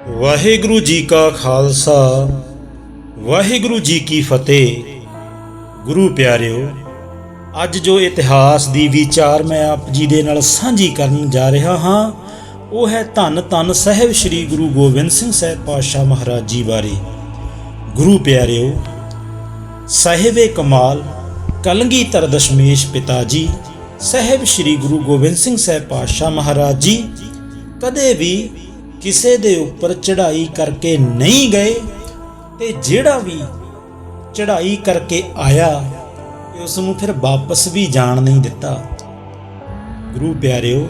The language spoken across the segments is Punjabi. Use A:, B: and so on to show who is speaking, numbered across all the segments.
A: ਵਾਹਿਗੁਰੂ ਜੀ ਕਾ ਖਾਲਸਾ, ਵਾਹਿਗੁਰੂ ਜੀ ਕੀ ਫਤਿਹ। ਗੁਰੂ ਪਿਆਰਿਓ, ਅੱਜ ਜੋ ਇਤਿਹਾਸ ਦੀ ਵਿਚਾਰ ਮੈਂ ਆਪ ਜੀ ਦੇ ਨਾਲ ਸਾਂਝੀ ਕਰਨ ਜਾ ਰਿਹਾ ਹਾਂ, ਉਹ ਹੈ ਧੰਨ ਧੰਨ ਸਾਹਿਬ ਸ੍ਰੀ ਗੁਰੂ ਗੋਬਿੰਦ ਸਿੰਘ ਸਾਹਿਬ ਪਾਤਸ਼ਾਹ ਮਹਾਰਾਜ ਜੀ ਬਾਰੇ। ਗੁਰੂ ਪਿਆਰਿਓ, ਸਾਹਿਬੇ ਕਮਾਲ ਕਲਗੀਧਰ ਦਸ਼ਮੇਸ਼ ਪਿਤਾ ਜੀ, ਸਾਹਿਬ ਸ੍ਰੀ ਗੁਰੂ ਗੋਬਿੰਦ ਸਿੰਘ ਸਾਹਿਬ ਪਾਤਸ਼ਾਹ ਮਹਾਰਾਜ ਜੀ, ਕਦੇ ਵੀ ਕਿਸੇ ਦੇ ਉੱਪਰ ਚੜ੍ਹਾਈ ਕਰਕੇ ਨਹੀਂ ਗਏ ਤੇ ਜਿਹੜਾ ਵੀ ਚੜ੍ਹਾਈ ਕਰਕੇ ਆਇਆ ਤੇ ਉਸ ਨੂੰ ਫਿਰ ਵਾਪਸ ਵੀ ਜਾਣ ਨਹੀਂ ਦਿੱਤਾ। ਗੁਰੂ ਪਿਆਰਿਓ,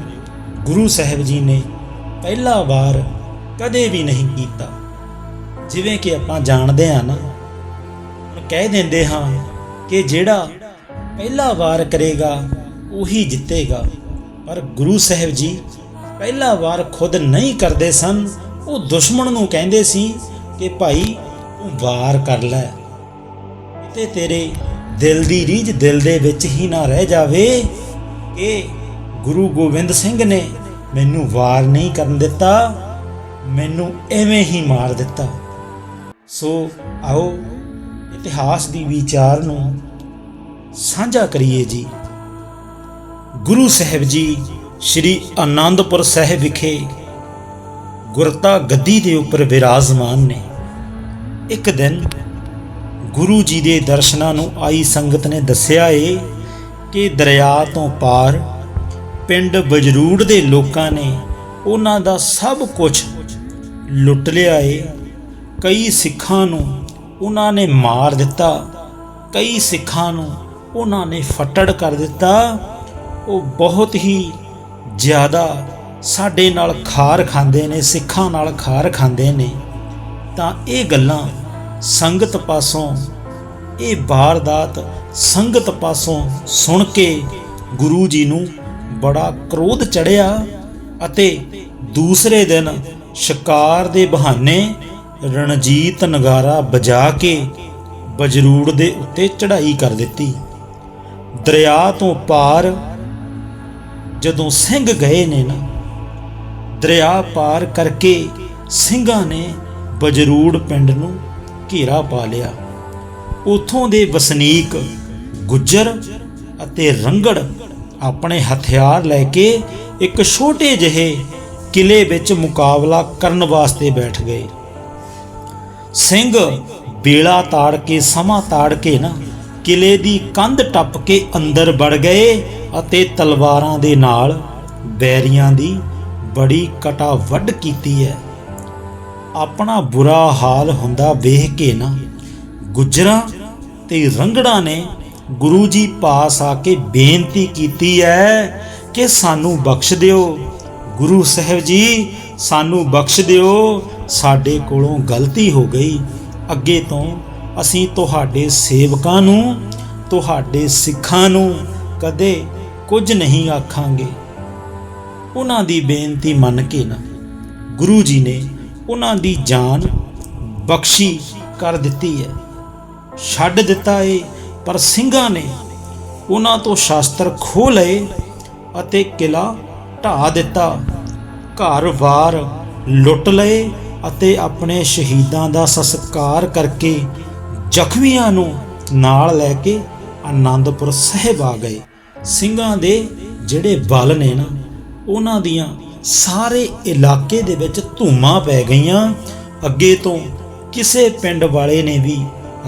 A: ਗੁਰੂ ਸਾਹਿਬ ਜੀ ਨੇ ਪਹਿਲਾ ਵਾਰ ਕਦੇ ਵੀ ਨਹੀਂ ਕੀਤਾ। ਜਿਵੇਂ ਕਿ ਆਪਾਂ ਜਾਣਦੇ ਹਾਂ ਨਾ ਕਹਿ ਦਿੰਦੇ ਹਾਂ ਕਿ ਜਿਹੜਾ ਪਹਿਲਾ ਵਾਰ ਕਰੇਗਾ, ਉਹੀ ਜਿੱਤੇਗਾ। ਪਰ ਗੁਰੂ ਸਾਹਿਬ ਜੀ ਪਹਿਲਾ ਵਾਰ ਖੁਦ ਨਹੀਂ ਕਰਦੇ ਸਨ, ਉਹ ਦੁਸ਼ਮਣ ਨੂੰ ਕਹਿੰਦੇ ਸੀ ਕਿ ਭਾਈ ਤੂੰ ਵਾਰ ਕਰ ਲੈ। ਤੇ ਤੇਰੇ ਦਿਲ ਦੀ ਰੀਝ ਦਿਲ ਦੇ ਵਿੱਚ ਹੀ ਨਾ ਰਹਿ ਜਾਵੇ ਕਿ ਗੁਰੂ ਗੋਬਿੰਦ ਸਿੰਘ ਨੇ ਮੈਨੂੰ ਵਾਰ ਨਹੀਂ ਕਰਨ ਦਿੱਤਾ, ਮੈਨੂੰ ਐਵੇਂ ਹੀ ਮਾਰ ਦਿੱਤਾ। ਸੋ ਆਓ, ਇਤਿਹਾਸ ਦੀ ਵਿਚਾਰ ਨੂੰ ਸਾਂਝਾ ਕਰੀਏ ਜੀ। ਗੁਰੂ ਸਾਹਿਬ ਜੀ ਸ੍ਰੀ ਆਨੰਦਪੁਰ ਸਾਹਿਬ ਵਿਖੇ ਗੁਰਤਾ ਗੱਦੀ ਦੇ ਉੱਪਰ ਵਿਰਾਜਮਾਨ ਨੇ। ਇੱਕ ਦਿਨ ਗੁਰੂ ਜੀ ਦੇ ਦਰਸ਼ਨਾਂ ਨੂੰ ਆਈ ਸੰਗਤ ਨੇ ਦੱਸਿਆ ਏ ਕਿ ਦਰਿਆ ਤੋਂ ਪਾਰ ਪਿੰਡ ਬਜਰੂੜ ਦੇ ਲੋਕਾਂ ਨੇ ਉਹਨਾਂ ਦਾ ਸਭ ਕੁਝ ਲੁੱਟ ਲਿਆ ਏ। ਕਈ ਸਿੱਖਾਂ ਨੂੰ ਉਹਨਾਂ ਨੇ ਮਾਰ ਦਿੱਤਾ, ਕਈ ਸਿੱਖਾਂ ਨੂੰ ਉਹਨਾਂ ਨੇ ਫੱਟੜ ਕਰ ਦਿੱਤਾ। ਉਹ ਬਹੁਤ ਹੀ ਜ਼ਿਆਦਾ ਸਾਡੇ ਨਾਲ ਖਾਰ ਖਾਂਦੇ ਨੇ, ਸਿੱਖਾਂ ਨਾਲ ਖਾਰ ਖਾਂਦੇ ਨੇ, ਤਾਂ ਇਹ ਗੱਲਾਂ ਸੰਗਤ ਪਾਸੋਂ, ਇਹ ਵਾਰਦਾਤ ਸੰਗਤ ਪਾਸੋਂ ਸੁਣ ਕੇ ਗੁਰੂ ਜੀ ਨੂੰ ਬੜਾ ਕ੍ਰੋਧ ਚੜਿਆ ਅਤੇ ਦੂਸਰੇ ਦਿਨ ਸ਼ਿਕਾਰ ਦੇ ਬਹਾਨੇ ਰਣਜੀਤ ਨਗਾਰਾ ਵਜਾ ਕੇ ਬਜਰੂੜ ਦੇ ਉੱਤੇ ਚੜ੍ਹਾਈ ਕਰ ਦਿੱਤੀ। ਦਰਿਆ ਤੋਂ ਪਾਰ ਜਦੋਂ ਸਿੰਘ ਗਏ ਨੇ ਨਾ, ਦਰਿਆ ਪਾਰ ਕਰਕੇ ਸਿੰਘਾਂ ਨੇ ਬਜਰੂੜ ਪਿੰਡ ਨੂੰ ਘੇਰਾ ਪਾ ਲਿਆ। ਉਥੋਂ ਦੇ ਵਸਨੀਕ ਗੁੱਜਰ ਅਤੇ ਰੰਗੜ ਆਪਣੇ ਹਥਿਆਰ ਲੈ ਕੇ ਇੱਕ ਛੋਟੇ ਜਿਹੇ ਕਿਲੇ ਵਿੱਚ ਮੁਕਾਬਲਾ ਕਰਨ ਵਾਸਤੇ ਬੈਠ ਗਏ। ਸਿੰਘ ਬੇਲਾ ਤਾੜ ਕੇ, ਸਮਾਂ ਤਾੜ ਕੇ ਨਾ ਕਿਲੇ ਦੀ ਕੰਧ ਟੱਪ ਕੇ ਅੰਦਰ ਵੜ ਗਏ ਅਤੇ ਤਲਵਾਰਾਂ ਦੇ ਨਾਲ ਬੈਰੀਆਂ ਦੀ ਬੜੀ ਕਟਾ ਵੱਢ ਕੀਤੀ ਹੈ। ਆਪਣਾ ਬੁਰਾ ਹਾਲ ਹੁੰਦਾ ਵੇਖ ਕੇ ਨਾ ਗੁਜਰਾਂ ਤੇ ਰੰਗੜਾਂ ਨੇ ਗੁਰੂ ਜੀ ਪਾਸ ਆ ਕੇ ਬੇਨਤੀ ਕੀਤੀ ਹੈ ਕਿ ਸਾਨੂੰ ਬਖਸ਼ ਦਿਓ। ਗੁਰੂ ਸਾਹਿਬ ਜੀ, ਸਾਨੂੰ ਬਖਸ਼ ਦਿਓ। ਸਾਡੇ ਕੋਲੋਂ ਗਲਤੀ ਹੋ ਗਈ। ਅੱਗੇ ਤੋਂ ਅਸੀਂ ਤੁਹਾਡੇ ਸੇਵਕਾਂ ਨੂੰ, ਤੁਹਾਡੇ ਸਿੱਖਾਂ ਨੂੰ ਕਦੇ ਕੁਝ ਨਹੀਂ ਆਖਾਂਗੇ। ਉਹਨਾਂ ਦੀ ਬੇਨਤੀ ਮੰਨ ਕੇ ਨਾ, ਗੁਰੂ ਜੀ ਨੇ ਉਹਨਾਂ ਦੀ ਜਾਨ ਬਖਸ਼ੀ ਕਰ ਦਿੱਤੀ ਹੈ। ਛੱਡ ਦਿੱਤਾ ਏ, ਪਰ ਸਿੰਘਾਂ ਨੇ ਉਹਨਾਂ ਤੋਂ ਸ਼ਾਸਤਰ ਖੋਹ ਲਏ ਅਤੇ ਕਿਲਾ ਢਾ ਦਿੱਤਾ। ਘਰ ਵਾਰ ਲੁੱਟ ਲਏ ਅਤੇ ਆਪਣੇ ਸ਼ਹੀਦਾਂ ਦਾ ਸੰਸਕਾਰ ਕਰਕੇ ਜ਼ਖਮੀਆਂ ਨੂੰ ਨਾਲ ਲੈ ਕੇ ਆਨੰਦਪੁਰ ਸਾਹਿਬ ਆ ਗਏ। ਸਿੰਘਾਂ ਦੇ ਜਿਹੜੇ ਬਲ ਨੇ ਨਾ, ਉਹਨਾਂ ਦੀਆਂ ਸਾਰੇ ਇਲਾਕੇ ਦੇ ਵਿੱਚ ਧੂਮਾਂ ਪੈ ਗਈਆਂ। ਅੱਗੇ ਤੋਂ ਕਿਸੇ ਪਿੰਡ ਵਾਲੇ ਨੇ ਵੀ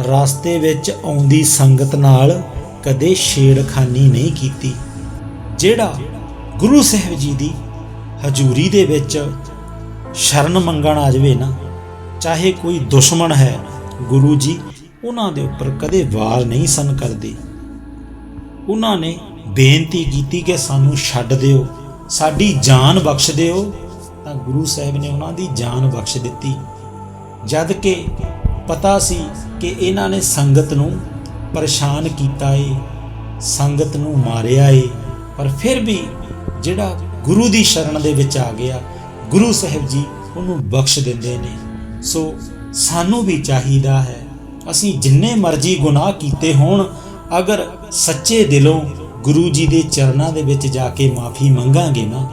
A: ਰਸਤੇ ਵਿੱਚ ਆਉਂਦੀ ਸੰਗਤ ਨਾਲ ਕਦੇ ਛੇੜਖਾਨੀ ਨਹੀਂ ਕੀਤੀ। ਜਿਹੜਾ ਗੁਰੂ ਸਾਹਿਬ ਜੀ ਦੀ ਹਜ਼ੂਰੀ ਦੇ ਵਿੱਚ ਸ਼ਰਨ ਮੰਗਣ ਆ ਜਾਵੇ ਨਾ, ਚਾਹੇ ਕੋਈ ਦੁਸ਼ਮਣ ਹੈ, ਗੁਰੂ ਜੀ, ਉਹਨਾਂ ਦੇ ਉੱਪਰ ਕਦੇ ਵਾਰ ਨਹੀਂ ਸਨ ਕਰਦੇ। ਉਹਨਾਂ ਨੇ ਬੇਨਤੀ ਕੀਤੀ ਕਿ ਸਾਨੂੰ ਛੱਡ ਦਿਓ। ਸਾਡੀ ਜਾਨ ਬਖਸ਼ ਦਿਓ। ਤਾਂ ਗੁਰੂ ਸਾਹਿਬ ਨੇ ਉਹਨਾਂ ਦੀ ਜਾਨ ਬਖਸ਼ ਦਿੱਤੀ। ਜਦ ਕਿ ਪਤਾ ਸੀ ਕਿ ਇਹਨਾਂ ਨੇ ਸੰਗਤ ਨੂੰ ਪਰੇਸ਼ਾਨ ਕੀਤਾ ਏ, ਸੰਗਤ ਨੂੰ ਮਾਰਿਆ ਏ। ਪਰ ਫਿਰ ਵੀ ਜਿਹੜਾ ਗੁਰੂ ਦੀ ਸ਼ਰਨ ਦੇ ਵਿੱਚ ਆ ਗਿਆ, ਗੁਰੂ ਸਾਹਿਬ ਜੀ ਉਹਨੂੰ ਬਖਸ਼ ਦਿੰਦੇ ਨੇ। ਸੋ ਸਾਨੂੰ ਵੀ ਚਾਹੀਦਾ ਹੈ, ਅਸੀਂ ਜਿੰਨੇ ਮਰਜ਼ੀ ਗੁਨਾਹ ਕੀਤੇ ਹੋਣ, ਅਗਰ ਸੱਚੇ ਦਿਲੋਂ ਗੁਰੂ ਜੀ ਦੇ ਚਰਨਾਂ ਦੇ ਵਿੱਚ ਜਾ ਕੇ ਮਾਫੀ ਮੰਗਾਂਗੇ ਨਾ,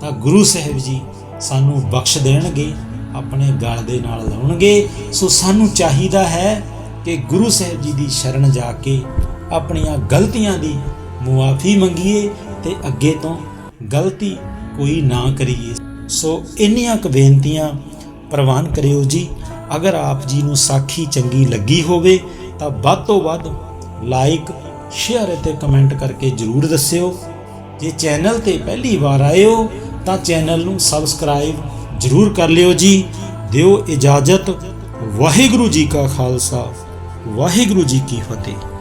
A: ਤਾਂ ਗੁਰੂ ਸਾਹਿਬ ਜੀ ਸਾਨੂੰ ਬਖਸ਼ ਦੇਣਗੇ, ਆਪਣੇ ਗਲ ਦੇ ਨਾਲ ਲਾਉਣਗੇ। ਸੋ ਸਾਨੂੰ ਚਾਹੀਦਾ ਹੈ ਕਿ ਗੁਰੂ ਸਾਹਿਬ ਜੀ ਦੀ ਸ਼ਰਨ ਜਾ ਕੇ ਆਪਣੀਆਂ ਗਲਤੀਆਂ ਦੀ ਮੁਆਫੀ ਮੰਗੀਏ ਤੇ ਅੱਗੇ ਤੋਂ ਗਲਤੀ ਕੋਈ ਨਾ ਕਰੀਏ। ਸੋ ਇੰਨੀਆਂ ਕੁ ਬੇਨਤੀਆਂ ਪ੍ਰਵਾਨ ਕਰਿਓ ਜੀ। ਅਗਰ ਆਪ ਜੀ ਨੂੰ ਸਾਖੀ ਚੰਗੀ ਲੱਗੀ ਹੋਵੇ, ਤਾਂ ਵੱਧ ਤੋਂ ਵੱਧ ਲਾਈਕ ਸ਼ੇਅਰ ਅਤੇ ਕਮੈਂਟ ਕਰਕੇ ਜਰੂਰ ਦੱਸਿਓ। ਜੇ ਚੈਨਲ ਤੇ ਪਹਿਲੀ ਵਾਰ ਆਏ ਹੋ, ਤਾਂ ਚੈਨਲ ਨੂੰ ਸਬਸਕ੍ਰਾਈਬ ਜਰੂਰ ਕਰ ਲਿਓ ਜੀ। ਦਿਓ ਇਜਾਜ਼ਤ। ਵਾਹਿਗੁਰੂ ਜੀ ਕਾ ਖਾਲਸਾ, ਵਾਹਿਗੁਰੂ ਜੀ ਕੀ ਫਤਿਹ।